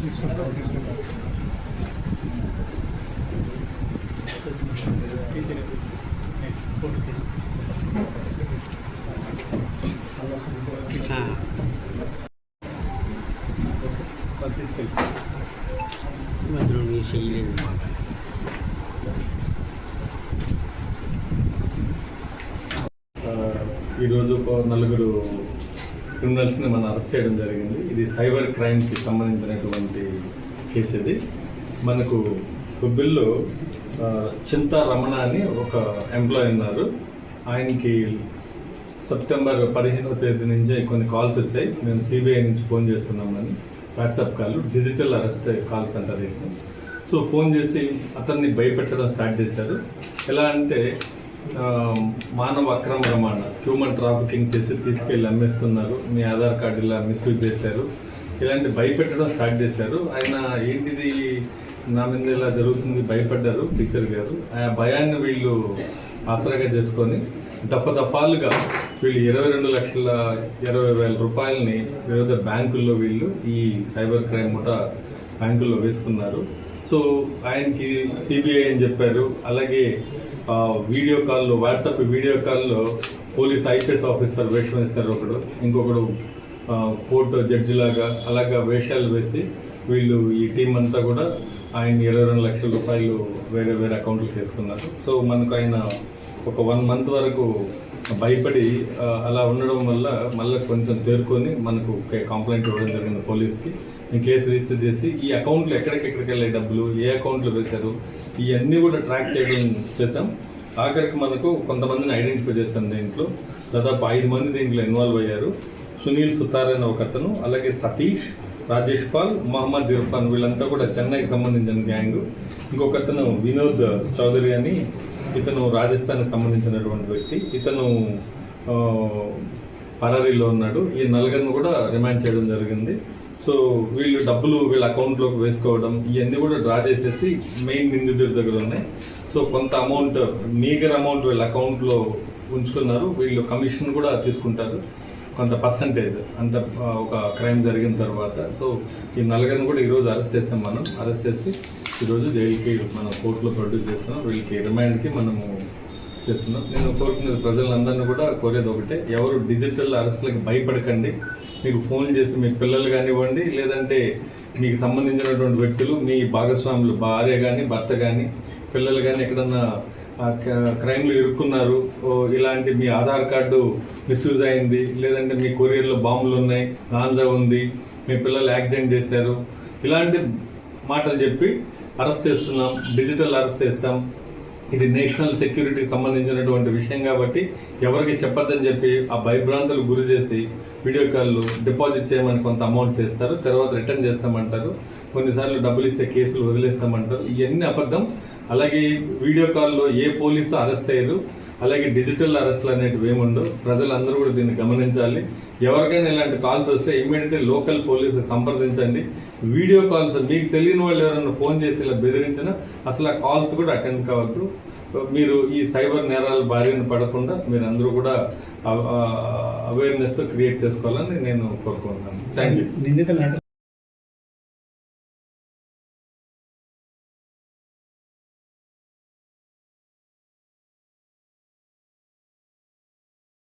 తీసుకుంటాం తీసుకుంటాం మధ్యలో నీ చేయలేదు మాట ఆ, ఈరోజు ఒక నలుగురు క్రిమినల్స్ని మనం అరెస్ట్ చేయడం జరిగింది. ఇది సైబర్ క్రైమ్కి సంబంధించినటువంటి కేసు ఇది. మనకు బిల్లు చింత చింతా రమణ అని ఒక ఎంప్లాయీ ఉన్నారు. ఆయనకి సెప్టెంబర్ పదిహేనవ తేదీ నుంచి కొన్ని కాల్స్ వచ్చాయి. మేము సిబిఐ నుంచి ఫోన్ చేస్తున్నామని WhatsApp call digital arrest calls అంటారు సో ఫోన్ చేసి అతన్ని భయపెట్టడం స్టార్ట్ చేశారు. ఎలా అంటే మానవ అక్రమ రవాణా హ్యూమన్ ట్రాఫికింగ్ చేసి తీసుకెళ్ళి అమ్మేస్తున్నారు. మీ ఆధార్ కార్డు ఇలా మిస్యూజ్ చేశారు. ఇలాంటి భయపెట్టడం స్టార్ట్ చేశారు. ఆయన ఏంటిది నా మీద ఇలా జరుగుతుంది భయపడ్డారు టీచర్ గారు. ఆ భయాన్ని వీళ్ళు ఆసరాగా చేసుకొని దఫదఫాలుగా వీళ్ళు ఇరవై రెండు లక్షల ఇరవై వేల రూపాయలని వివిధ బ్యాంకుల్లో వీళ్ళు ఈ సైబర్ క్రైమ్ ముఠా బ్యాంకుల్లో వేసుకున్నారు. సో ఆయనకి సిబిఐ అని చెప్పారు. అలాగే వీడియో కాల్లో వాట్సాప్ వీడియో కాల్లో పోలీస్ ఐపీఎస్ ఆఫీసర్ వేషం వేస్తారు ఒకడు ఇంకొకడు కోర్టు జడ్జి లాగా అలాగా వేషాలు వేసి వీళ్ళు ఈ టీం అంతా కూడా ఆయన ఇరవై రెండు లక్షల రూపాయలు వేరే వేరే అకౌంట్లకు వేసుకున్నారు. సో మనకు ఆయన ఒక వన్ మంత్ వరకు భయపడి అలా ఉండడం వల్ల మళ్ళీ కొంచెం తేరుకొని మనకు కంప్లైంట్ ఇవ్వడం జరిగింది పోలీస్కి. నేను కేసు రిజిస్టర్ చేసి ఈ అకౌంట్లో ఎక్కడికెక్కడికి వెళ్ళే డబ్బులు ఏ అకౌంట్లో వేశారు ఇవన్నీ కూడా ట్రాక్ చేయడం చేసాం ఆఖరికి మనకు కొంతమందిని ఐడెంటిఫై చేశాం దీంట్లో. దాదాపు ఐదు మంది దీంట్లో ఇన్వాల్వ్ అయ్యారు. సునీల్ సుతార్ అనే ఒక అతను అలాగే సతీష్ రాజేష్ పాల్ మహమ్మద్ ఇర్ఫాన్ వీళ్ళంతా కూడా చెన్నైకి సంబంధించిన గ్యాంగ్. ఇంకొకతను వినోద్ చౌదరి అని ఇతను రాజస్థాన్కి సంబంధించినటువంటి వ్యక్తి. ఇతను పరారీలో ఉన్నాడు. ఈ నలుగురిని కూడా రిమాండ్ చేయడం జరిగింది. సో వీళ్ళు డబ్బులు వీళ్ళ అకౌంట్లోకి వేసుకోవడం ఇవన్నీ కూడా డ్రా చేసేసి మెయిన్ నిందితుడి దగ్గర ఉన్నాయి. సో కొంత అమౌంట్ మీగర్ అమౌంట్ వీళ్ళ అకౌంట్లో ఉంచుకున్నారు. వీళ్ళు కమిషన్ కూడా తీసుకుంటారు. కొంత పర్సంటేజ్ అంత ఒక క్రైమ్ జరిగిన తర్వాత. సో ఈ నలుగురిని కూడా ఈరోజు అరెస్ట్ చేసాం మనం. అరెస్ట్ చేసి ఈరోజు జైలుకి మనం కోర్టులో ప్రొడ్యూస్ చేస్తున్నాం. వీళ్ళకి రిమాండ్కి మనము చేస్తున్నాం. నేను కోరుకునేది ప్రజలందరినీ కూడా కోరేది ఒకటే ఎవరు డిజిటల్ అరెస్ట్లకు భయపడకండి. మీకు ఫోన్ చేసి మీ పిల్లలు కానివ్వండి లేదంటే మీకు సంబంధించినటువంటి వ్యక్తులు మీ భాగస్వాములు భార్య కానీ భర్త కానీ పిల్లలు కానీ ఎక్కడన్నా క్రైమ్లు ఇరుక్కున్నారు. ఇలాంటి మీ ఆధార్ కార్డు మిస్యూజ్ అయింది. లేదంటే మీ కొరియర్లో బాంబులు ఉన్నాయి గాంజా ఉంది మీ పిల్లలు యాక్సిడెంట్ చేశారు. ఇలాంటి మాటలు చెప్పి అరెస్ట్ చేస్తున్నాం డిజిటల్ అరెస్ట్ చేస్తాం. ఇది నేషనల్ సెక్యూరిటీకి సంబంధించినటువంటి విషయం కాబట్టి ఎవరికి చెప్పొద్దని చెప్పి ఆ భయభ్రాంతులు గురి చేసి వీడియో కాల్లు డిపాజిట్ చేయమని కొంత అమౌంట్ చేస్తారు. తర్వాత రిటర్న్ చేస్తామంటారు. కొన్నిసార్లు డబ్బులు ఇస్తే కేసులు వదిలేస్తామంటారు. ఇవన్నీ అబద్ధం. అలాగే వీడియో కాల్లో ఏ పోలీసు అరెస్ట్ చేయరు. అలాగే డిజిటల్ అరెస్ట్లు అనేటివి ఏముండవు ప్రజలందరూ కూడా దీన్ని గమనించాలి. ఎవరికైనా ఇలాంటి కాల్స్ వస్తే ఇమ్మీడియట్లీ లోకల్ పోలీసు సంప్రదించండి. వీడియో కాల్స్ మీకు తెలియని వాళ్ళు ఎవరైనా ఫోన్ చేసి ఇలా బెదిరించినా అసలు ఆ కాల్స్ కూడా అటెండ్ కావద్దు. మీరు ఈ సైబర్ నేరాల బారిన పడకుండా మీరు అందరూ కూడా అవేర్నెస్ క్రియేట్ చేసుకోవాలని నేను కోరుకుంటున్నాను. Thank you